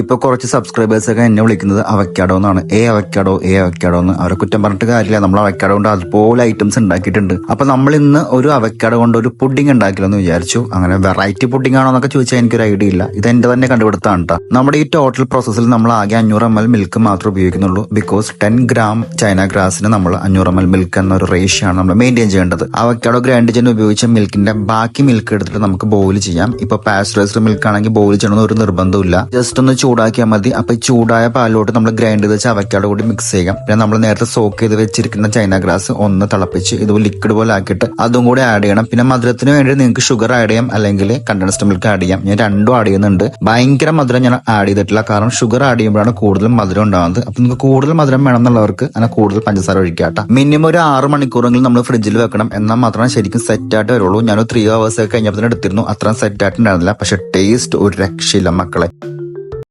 ഇപ്പൊ കുറച്ച് സബ്സ്ക്രൈബേഴ്സ് ഒക്കെ എന്നെ വിളിക്കുന്നത് അവക്കാഡോ എന്നാണ് ഏ അവക്കാഡോ ഏ അവക്കാഡോ എന്ന് അവരെ കുറ്റം പറഞ്ഞിട്ട് കാര്യമില്ല. നമ്മൾ അവക്കാഡോ കൊണ്ട് അതുപോലെ ഐറ്റംസ് ഉണ്ടാക്കിയിട്ടുണ്ട്. അപ്പൊ നമ്മൾ ഇന്ന് ഒരു അവക്കാഡോ കൊണ്ട് ഒരു പുഡിംഗ് ഉണ്ടാക്കില്ലെന്ന് വിചാരിച്ചു. അങ്ങനെ വെറൈറ്റി പുഡിംഗ് ആണോ എന്നൊക്കെ ചോദിച്ചാൽ എനിക്കൊരു ഐഡിയ ഇല്ല. ഇത് എന്റെ തന്നെ കണ്ടുപിടുത്താണ് കേട്ടോ നമ്മുടെ ഈ ടോട്ടൽ പ്രോസസ്സിൽ നമ്മൾ ആകെ അഞ്ഞൂറ് എം എൽ മിൽക്ക് മാത്രമേ ഉപയോഗിക്കുന്നുള്ളൂ. ബിക്കോസ് ടെൻ ഗ്രാം ചൈന ഗ്രാസിന് നമ്മൾ അഞ്ഞൂറ് എം എൽ മിൽക്ക് എന്നൊരു റേഷ്യോ ആണ് നമ്മൾ മെയിന്റെയിൻ ചെയ്യേണ്ടത്. അവക്കാഡോ ഗ്രാൻഡ് ചെന്ന് ഉപയോഗിച്ച മിൽക്കിന്റെ ബാക്കി മിൽക്ക് എടുത്തിട്ട് നമുക്ക് ബോയിൽ ചെയ്യാം. ഇപ്പൊ പാസ്ചറൈസ്ഡ് മിൽക്ക് ആണെങ്കിൽ ബോയിൽ ചെയ്യണമെന്ന് ഒരു നിർബന്ധമില്ല ജസ്റ്റ് ഒന്ന് ചൂടാക്കിയാൽ മതി. അപ്പൊ ഈ ചൂടായ പാലിലോട്ട് നമ്മൾ ഗ്രൈൻഡ് ചെയ്ത് വെച്ച കൂടി മിക്സ് ചെയ്യാം. പിന്നെ നമ്മൾ നേരത്തെ സോക്ക് ചെയ്ത് വെച്ചിരിക്കുന്ന ചൈന ഗ്രാസ് ഒന്ന് തിളപ്പിച്ച് ഇത് ലിക്വിഡ് പോലെ ആക്കിയിട്ട് അതും കൂടി ആഡ് ചെയ്യണം. പിന്നെ മധുരത്തിന് വേണ്ടി നിങ്ങൾക്ക് ഷുഗർ ആഡ് ചെയ്യാം അല്ലെങ്കിൽ കണ്ടൻസ്ഡ് മിൽക്ക് ആഡ് ചെയ്യാം. ഞാൻ രണ്ടും ആഡ് ചെയ്യുന്നുണ്ട്. ഭയങ്കര മധുരം ഞാൻ ആഡ് ചെയ്തിട്ടില്ല. കാരണം ഷുഗർ ആഡ് ചെയ്യുമ്പോഴാണ് കൂടുതൽ മധുരം ഉണ്ടാകുന്നത്. അപ്പൊ നിങ്ങൾക്ക് കൂടുതൽ മധുരം വേണമെന്നുള്ളവർക്ക് അങ്ങനെ കൂടുതൽ പഞ്ചസാര ഒഴിക്കാട്ട മിനിമം ഒരു ആറ് മണിക്കൂറെങ്കിലും നമ്മൾ ഫ്രിഡ്ജിൽ വെക്കണം. എന്നാൽ മാത്രമേ ശരിക്കും സെറ്റ് ആയിട്ട് വരുള്ളൂ. ഞാൻ ത്രീ അവേഴ്സ് ഒക്കെ കഴിഞ്ഞപ്പോൾ എടുത്തിരുന്നു. അത്രയും സെറ്റ് ആയിട്ടുണ്ടായിരുന്നില്ല. പക്ഷെ ടേസ്റ്റ് ഒരു രക്ഷയില്ല മക്കളെ.